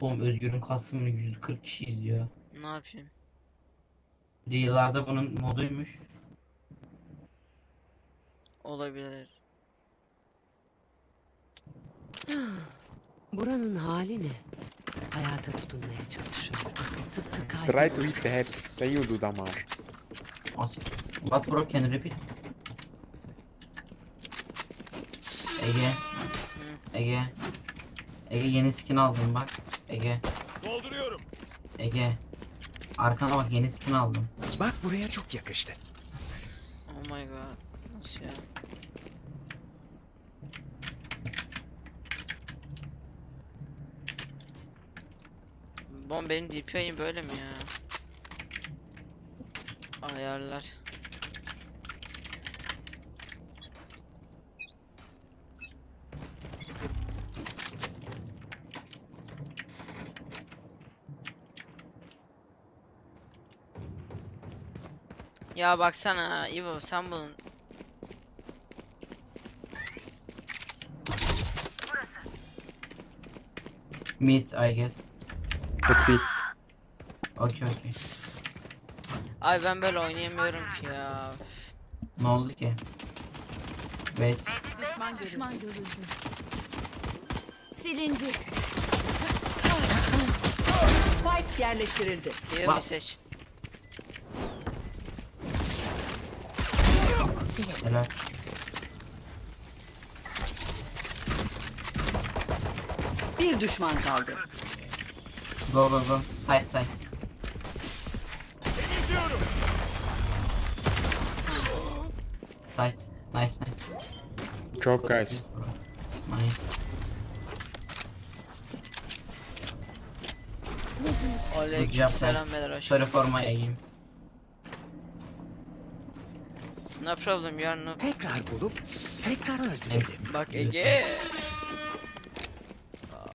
Oğlum Özgür'ün kastımını 140 kişi izliyor. Ne yapayım? Reel'larda bunun moduymuş. Olabilir. Buranın hali ne? Hayata tutunmaya çalışıyorum. Tıpkı Try kalbim. to hit the head, then you do damage. As- What bro can you repeat? Ege. Ege. Ege yeni skin aldım bak. Ege. Dolduruyorum. Ege. Arkana bak yeni skin aldım. Bak buraya çok yakıştı. Oh my god. Nasıl ya? Bom benim DPI'm böyle mi ya? Ayarlar. Ya baksana İbo sen bunun Mid I guess. Let's be. Okay okay. Ay ben böyle oynayamıyorum ki ya. Ne oldu ki? Wait. Düşman görüldü. Düşman görüldü. Silindi. Spike yerleştirildi. Diğerini Bak. seç. Helal. Bir düşman kaldı. Go go go. Side side. Side. Nice nice. Job guys. Nice. Aleyküm selam guys. beyler hoş Sorry for my aim. No problem you are no. Tekrar bulup tekrar öldürelim. Bak Ege.